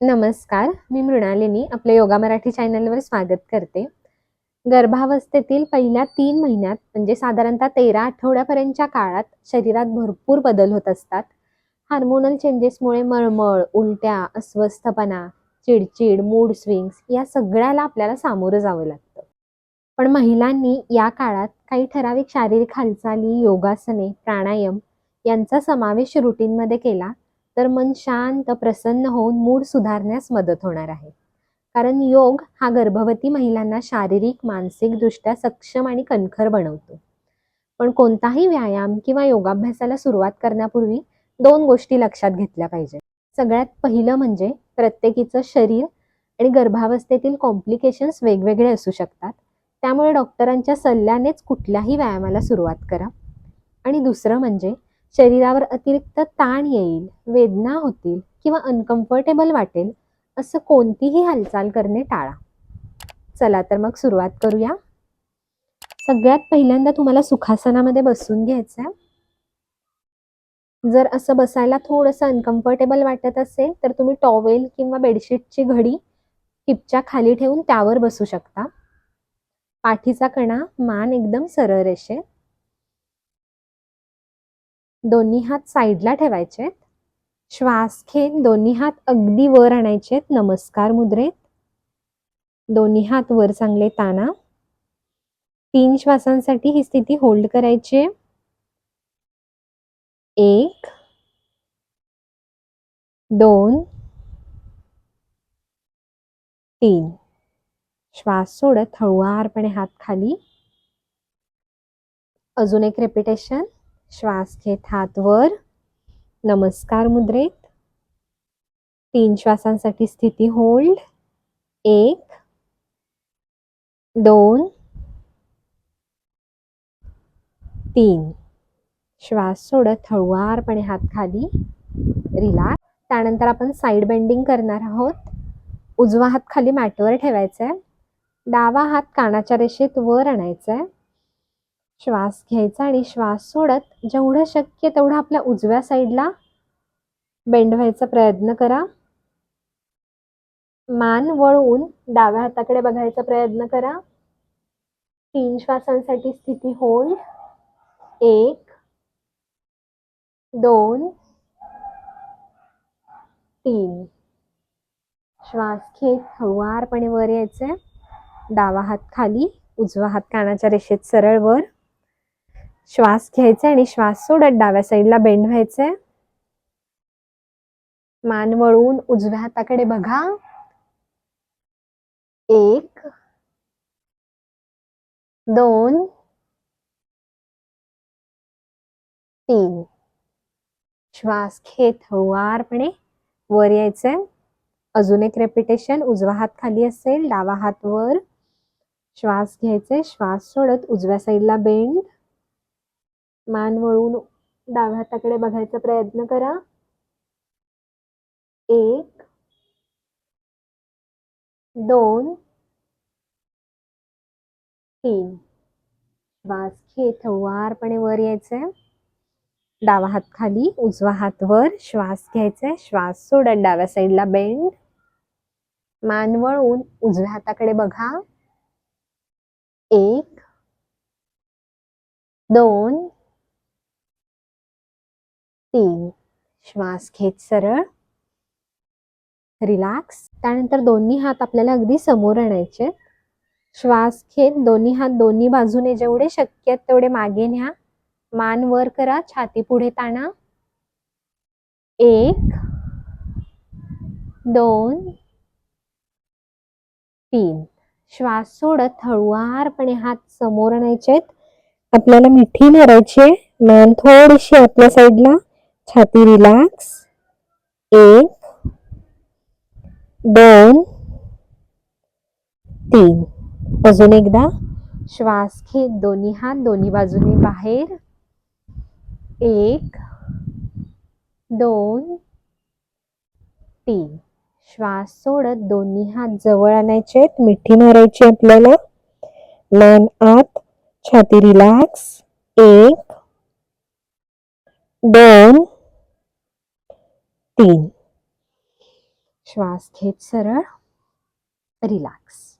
नमस्कार मी मृणालिनी आपल्या योगा मराठी चॅनलवर स्वागत करते. गर्भावस्थेतील पहिल्या तीन महिन्यात म्हणजे साधारणतः तेरा आठवड्यापर्यंतच्या काळात शरीरात भरपूर बदल होत असतात. हार्मोनल चेंजेसमुळे मळमळ उलट्या अस्वस्थपणा चिडचिड मूड स्विंग्स या सगळ्याला आपल्याला सामोरं जावं लागतं. पण महिलांनी या काळात काही ठराविक शारीरिक हालचाली योगासने प्राणायाम यांचा समावेश रुटीनमध्ये केला. तर मन शांत प्रसन्न होऊन मूड सुधारण्यास मदत होणार आहे. कारण योग हा गर्भवती महिलांना शारीरिक मानसिकदृष्ट्या सक्षम आणि कणखर बनवतो. पण कोणताही व्यायाम किंवा योगाभ्यासाला सुरुवात करण्यापूर्वी दोन गोष्टी लक्षात घेतल्या पाहिजेत सगळ्यात पहिलं म्हणजे प्रत्येकीचं शरीर आणि गर्भावस्थेतील कॉम्प्लिकेशन्स वेगवेगळे असू शकतात. त्यामुळे डॉक्टरांच्या सल्ल्यानेच कुठल्याही व्यायामाला सुरुवात करा. आणि दुसरं म्हणजे शरीरावर अतिरिक्त ताण येईल वेदना होतील किंवा अनकम्फर्टेबल वाटेल असं कोणतीही हालचाल करणे टाळा. चला तर मग सुरुवात करूया. सगळ्यात पहिल्यांदा तुम्हाला सुखासनामध्ये बसून घ्यायचं आहे जर असं बसायला थोडंसं अनकम्फर्टेबल वाटत असेल तर तुम्ही टॉवेल किंवा बेडशीटची घडी हिपच्या खाली ठेवून त्यावर बसू शकता. पाठीचा कणा मान एकदम सरळ रेषेत. दोन्ही हात साईडला ठेवायचे श्वास घेत दोन्ही हात अगदी वर आणायचे नमस्कार मुद्रेत दोन्ही हात वर चांगले ताना तीन श्वासांसाठी ही स्थिती होल्ड करायची एक दोन तीन. श्वास सोडत हळुवारपणे हात खाली. अजून एक रेपिटेशन श्वास घेत हात वर. नमस्कार मुद्रेत. तीन श्वासांसाठी स्थिती होल्ड. एक दोन तीन. श्वास सोडत हळुवारपणे हात खाली. रिलॅक्स त्यानंतर आपण साईड बेंडिंग करणार आहोत. उजवा हात खाली मॅटवर ठेवायचा आहे डावा हात कानाच्या रेषेत वर आणायचा आहे श्वास घ्यायचा आणि श्वास सोडत जेवढं शक्य तेवढं आपल्या उजव्या साईडला बेंड व्हायचा प्रयत्न करा. मान वळवून डाव्या हाताकडे बघायचा प्रयत्न करा. तीन श्वासांसाठी स्थिती होल्ड एक दोन तीन. श्वास घेत हळुवारपणे वर यायचे डावा हात खाली उजवा हात कानाच्या रेषेत सरळ वर. श्वास घ्यायचा आणि श्वास सोडत डाव्या साईडला बेंड व्हायचंय. मान वळून उजव्या हाताकडे बघा. एक दोन तीन. श्वास घेत हळुवारपणे वर यायचंय. अजून एक रेपिटेशन उजवा हात खाली असेल डावा हात वर. श्वास घ्यायचे श्वास सोडत उजव्या साईडला बेंड मान वळून डाव्या हाताकडे बघायचा प्रयत्न करा. एक दोन तीन. श्वास घेत हळुवारपणे वर यायचंय. डावा हात खाली उजवा हात वर. श्वास घ्यायचा श्वास सोडत डाव्या साईडला बेंड मान वळून उजव्या हाताकडे बघा. एक दोन तीन. श्वास घेत सरळ. रिलॅक्स. त्यानंतर दोन्ही हात आपल्याला अगदी समोर आणायचे. श्वास घेत दोन्ही हात दोन्ही बाजूने जेवढे शक्य आहेत तेवढे मागे न्या. मान वर करा. छाती पुढे ताणा. एक. दोन. तीन. श्वास सोडत हळुवारपणे हात समोर आणायचे आपल्याला मिठी मारायची मान थोडीशी आपल्या साईडला छाती रिलॅक्स एक दोन तीन. अजून एकदा. श्वास घेत दोन्ही हात दोन्ही बाजूनी बाहेर. एक दोन तीन. श्वास सोडत दोन्ही हात जवळ आणायचे आहेत. मिठी मारायची आपल्याला. मान आत. छाती रिलॅक्स एक दोन तीन श्वास घेत सरळ. रिलॅक्स.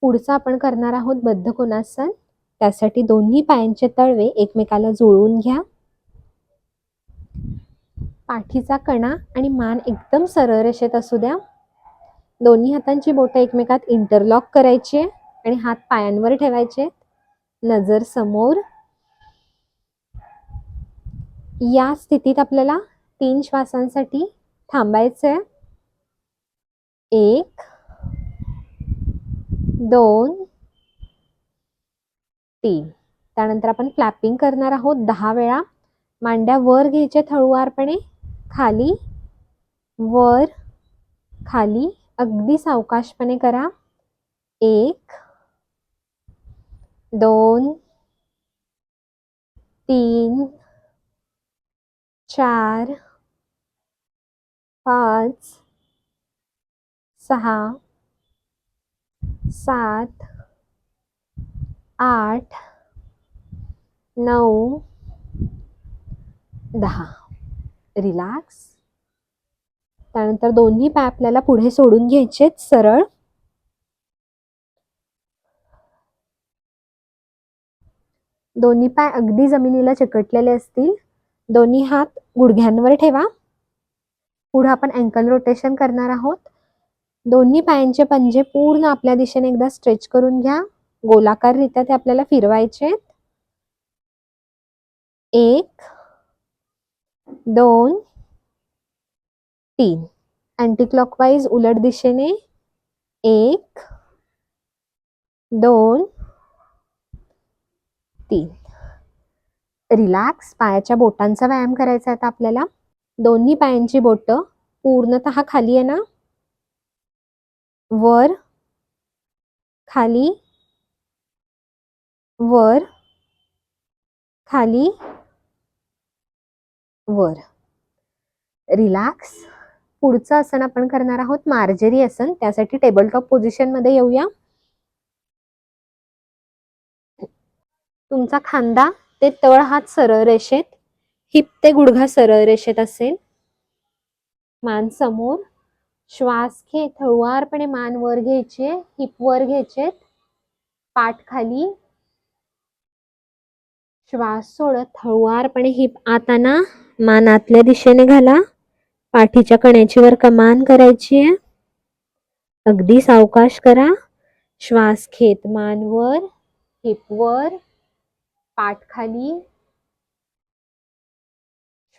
पुढचं आपण करणार आहोत बद्ध कोणासन? त्यासाठी दोन्ही पायांचे तळवे एकमेकाला जुळवून घ्या. पाठीचा कणा आणि मान एकदम सरळ रेषेत असू द्या. दोन्ही हातांची बोटं एकमेकात इंटरलॉक करायची आणि हात पायांवर ठेवायचे नजर समोर. या स्थितीत आपल्याला तीन श्वासांसाठी थांबायचं आहे एक दोन तीन. त्यानंतर आपण फ्लॅपिंग करणार आहोत दहा वेळा. मांड्या वर घ्यायच्या थळुवारपणे. खाली वर खाली. अगदी सावकाशपणे करा. एक दोन तीन चार पाच सहा सात आठ नऊ दहा. रिलॅक्स त्यानंतर दोन्ही पाय आपल्याला पुढे सोडून घ्यायचेच सरळ. दोन्ही पाय अगदी जमिनीला चिकटलेले असतील दोन्ही हात गुडघ्यांवर ठेवा. पुढे आपण अँकल रोटेशन करणार आहोत. दोन्ही पायांचे पंजे पूर्ण आपल्या दिशेने एकदा स्ट्रेच करून घ्या. गोलाकाररित्या ते आपल्याला फिरवायचे एक दोन तीन. अँटी क्लॉकवाईज उलट दिशेने. एक दोन तीन. रिलॅक्स पायाच्या बोटांचा व्यायाम करायचा आता आपल्याला. दोन्ही पायांची बोटं पूर्णतः खाली आहे ना? वर खाली वर खाली वर. रिलॅक्स. पुढचं आसन आपण करणार आहोत. मार्जरी आसन. त्यासाठी टेबल टॉप पोझिशनमध्ये येऊया. तुमचा खांदा ते तळ हात सरळ रेषेत हिप ते गुडघा सरळ रेषेत असेल. मान समोर. श्वास घेत हळुवारपणे मान वर घ्यायचे हिप वर घ्यायचे. पाठ खाली. श्वास सोडत हळुवारपणे हिप आताना मान आतल्या दिशेने घाला. पाठीच्या कण्याची वर कमान करायची आहे. अगदी सावकाश करा. श्वास घेत मान वर हिप वर. पाठ खाली.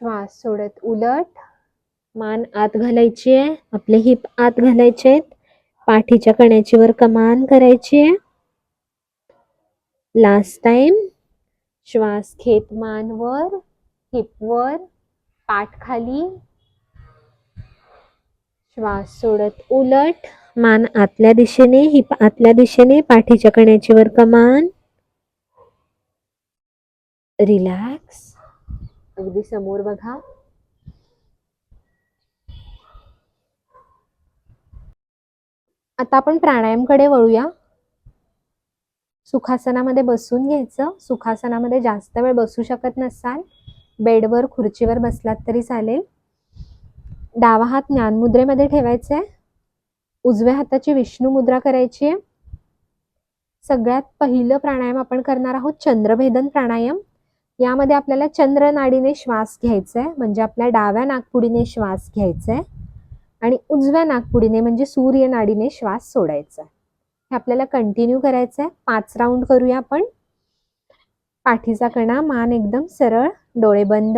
श्वास सोडत उलट. मान आत घालायची आहे. आपले हिप आत घालायचे आहेत. पाठीच्या कण्याची वर कमान करायची आहे. लास्ट टाइम श्वास घेत मान वर हिप वर पाठ खाली. श्वास सोडत उलट. मान आतल्या दिशेने हिप आतल्या दिशेने पाठीच्या कण्याची वर कमान. रिलॅक्स अगदी समोर बघा. आता आपण प्राणायामकडे वळूया. सुखासनामध्ये बसून घ्यायचं. सुखासनामध्ये जास्त वेळ बसू शकत नसाल. बेडवर खुर्चीवर बसलात तरी चालेल. डावा हात ज्ञानमुद्रेमध्ये ठेवायचा आहे उजव्या हाताची विष्णू मुद्रा करायची आहे. सगळ्यात पहिलं प्राणायाम आपण करणार आहोत चंद्रभेदन प्राणायाम. यामध्ये आपल्याला चंद्र नाडीने श्वास घ्यायचा आहे म्हणजे आपल्या डाव्या नागपुडीने श्वास घ्यायचा आहे आणि उजव्या नागपुडीने म्हणजे सूर्य नाडीने श्वास सोडायचा आहे हे आपल्याला कंटिन्यू करायचं आहे पाच राऊंड करूया आपण. पाठीचा कणा मान एकदम सरळ डोळे बंद.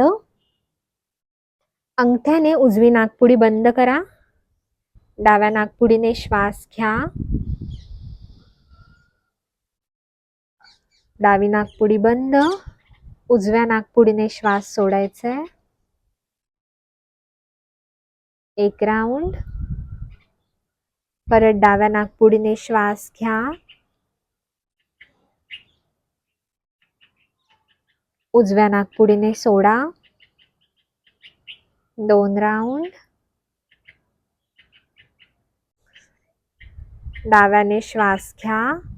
अंगठ्याने उजवी नागपुडी बंद करा. डाव्या नागपुडीने श्वास घ्या. डावी नागपुडी बंद. उजव्या नागपुडीने श्वास सोडायचा आहे एक राऊंड परत डाव्या नागपुडीने श्वास घ्या. उजव्या नागपुडीने सोडा. दोन राऊंड डाव्याने श्वास घ्या.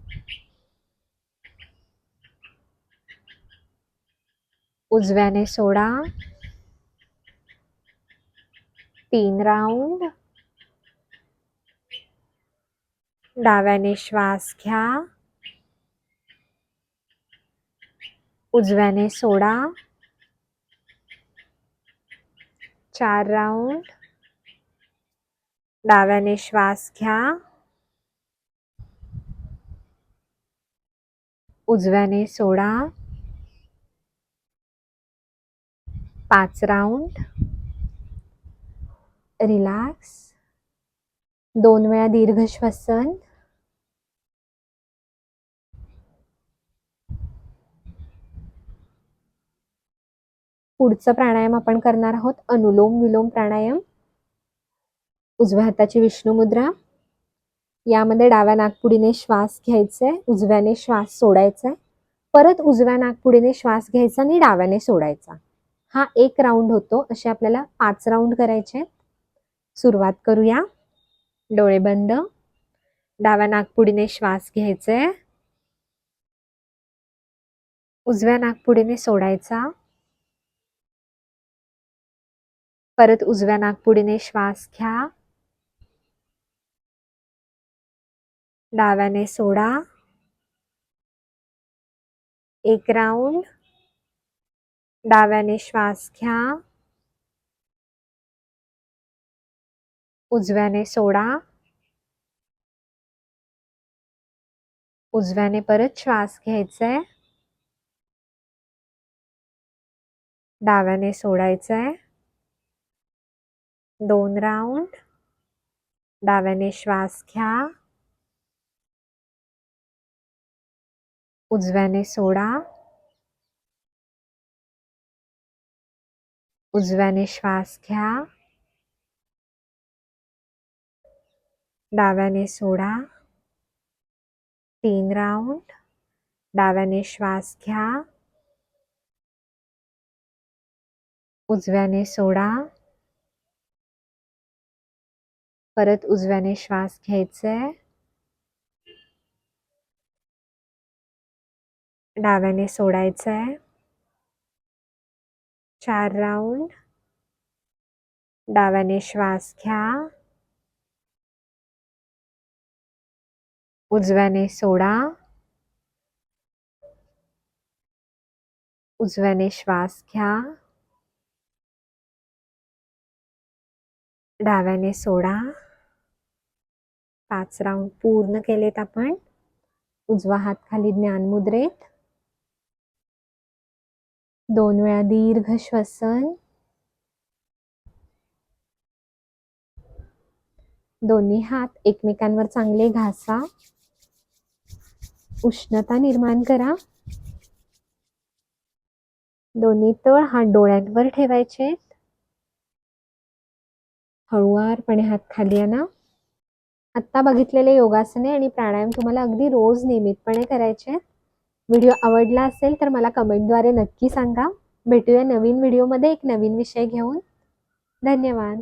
उजव्याने सोडा। तीन राऊंड डाव्याने श्वास घ्या। उजव्याने सोडा। चार राऊंड डाव्याने श्वास घ्या। उजव्याने सोडा। पाच राऊंड. रिलॅक्स. दोन वेळा दीर्घ श्वसन. पुढचं प्राणायाम आपण करणार आहोत. अनुलोम विलोम प्राणायाम. उजव्या हाताची विष्णू मुद्रा. यामध्ये डाव्या नागपुडीने श्वास घ्यायचा आहे उजव्याने श्वास सोडायचा आहे परत उजव्या नागपुडीने श्वास घ्यायचा आणि डाव्याने सोडायचा. हा एक राऊंड होतो. असे आपल्याला पाच राऊंड करायचे आहेत. सुरुवात करूया. डोळे बंद. डाव्या नागपुडीने श्वास घ्यायचे. उजव्या नागपुडीने सोडायचा. परत उजव्या नागपुडीने श्वास घ्या. डाव्याने सोडा. एक राऊंड डाव्याने श्वास घ्या. उजव्याने सोडा. उजव्याने परत श्वास घ्यायचाय आहे डाव्याने सोडायचंय आहे दोन राऊंड. डाव्याने श्वास घ्या. उजव्याने सोडा. उजव्याने श्वास घ्या. डाव्याने सोडा. तीन राऊंड डाव्याने श्वास घ्या. उजव्याने सोडा. परत उजव्याने श्वास घ्यायचंय. आहे डाव्याने सोडायचंय. आहे चार राऊंड डाव्याने श्वास घ्या. उजव्याने सोडा. उजव्याने श्वास घ्या. डाव्याने सोडा. पाच राऊंड पूर्ण केलेत आपण. उजवा हात खाली ज्ञानमुद्रेत. मुद्रेत दोन वेळा दीर्घ श्वसन. दोन्ही हात एकमेकांवर चांगले घासा. उष्णता निर्माण करा. दोन्ही तळ हात डोळ्यांवर ठेवायचे. हळुवारपणे हात खाली आणा. आत्ता बघितलेले योगासने आणि प्राणायाम तुम्हाला अगदी रोज नियमितपणे करायचे आहेत. व्हिडिओ आवडला असेल तर मला कमेंटद्वारे नक्की सांगा. भेटूया नवीन व्हिडिओमध्ये एक नवीन विषय घेऊन. धन्यवाद.